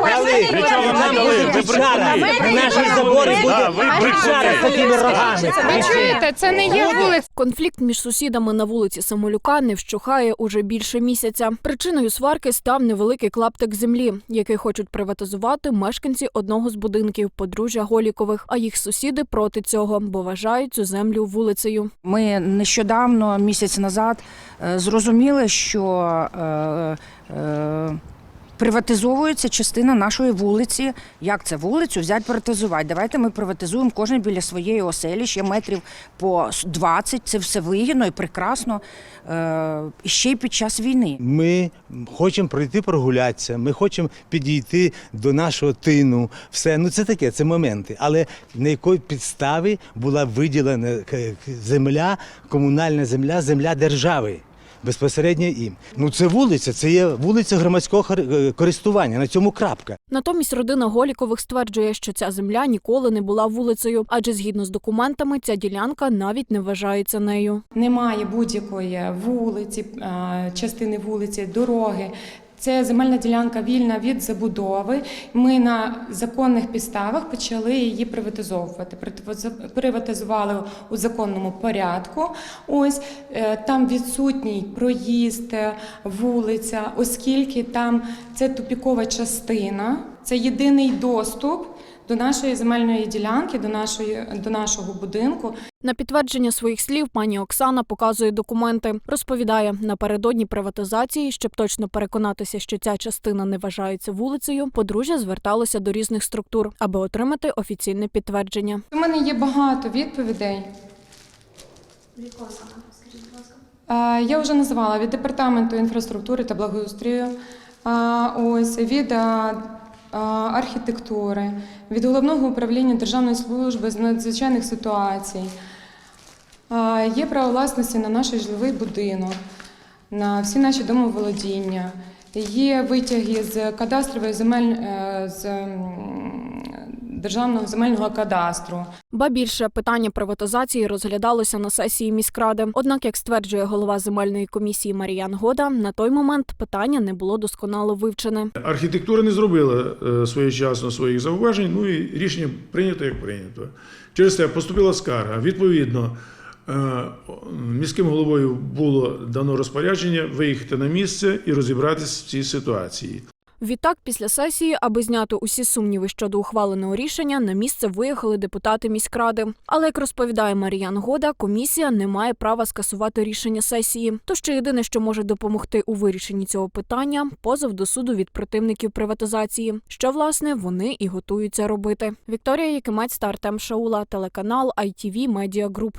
Дали, Причому нам дали? Ви наші забори буде з такими рогами. Ви чуєте, це не є вулиця. Конфлікт між сусідами на вулиці Самолюка не вщухає уже більше місяця. Причиною сварки став невеликий клаптик землі, який хочуть приватизувати мешканці одного з будинків подружжя Голікових. А їх сусіди проти цього, бо вважають цю землю вулицею. Ми нещодавно, місяць назад, е, зрозуміли, що е, е, приватизовується частина нашої вулиці. Як це вулицю взяти приватизувати? Давайте ми приватизуємо кожен біля своєї оселі, ще метрів по 20. Це все вигідно і прекрасно. Е, і ще й під час війни. Ми хочемо пройти прогулятися, ми хочемо підійти до нашого тину. Все, ну це таке, це моменти. Але на якій підставі була виділена земля, комунальна земля, земля держави. Безпосередньо їм. Ну це вулиця, це є вулиця громадського е, користування. На цьому крапка. Натомість родина Голікових стверджує, що ця земля ніколи не була вулицею, адже згідно з документами ця ділянка навіть не вважається нею. Немає будь-якої вулиці, частини вулиці, дороги. Це земельна ділянка вільна від забудови. Ми на законних підставах почали її приватизовувати. Приватизували у законному порядку. Ось е, там відсутній проїзд, е, вулиця, оскільки там це тупікова частина, це єдиний доступ до нашої земельної ділянки, до нашої до нашого будинку. На підтвердження своїх слів пані Оксана показує документи. Розповідає, напередодні приватизації, щоб точно переконатися, що ця частина не вважається вулицею, подружжя зверталося до різних структур, аби отримати офіційне підтвердження. У мене є багато відповідей. Я вже називала від департаменту інфраструктури та благоустрою, ось від архітектури, від головного управління Державної служби з надзвичайних ситуацій. Е, Є право власності на наш житловий будинок, на всі наші домоволодіння. Є витяги з кадастрової земель е, з державного земельного кадастру. Ба більше питання приватизації розглядалося на сесії міськради. Однак, як стверджує голова земельної комісії Маріян Года, на той момент питання не було досконало вивчене. Архітектура не зробила е, своєчасно своїх зауважень, ну і рішення прийнято як прийнято. Через це поступила скарга. Відповідно, е, міським головою було дано розпорядження виїхати на місце і розібратися в цій ситуації. Відтак, після сесії, аби зняти усі сумніви щодо ухваленого рішення, на місце виїхали депутати міськради. Але як розповідає Маріян Года, комісія не має права скасувати рішення сесії. То що єдине, що може допомогти у вирішенні цього питання, позов до суду від противників приватизації, що власне вони і готуються робити. Вікторія Якимець та Артем Шаула, телеканал ITV Media Group.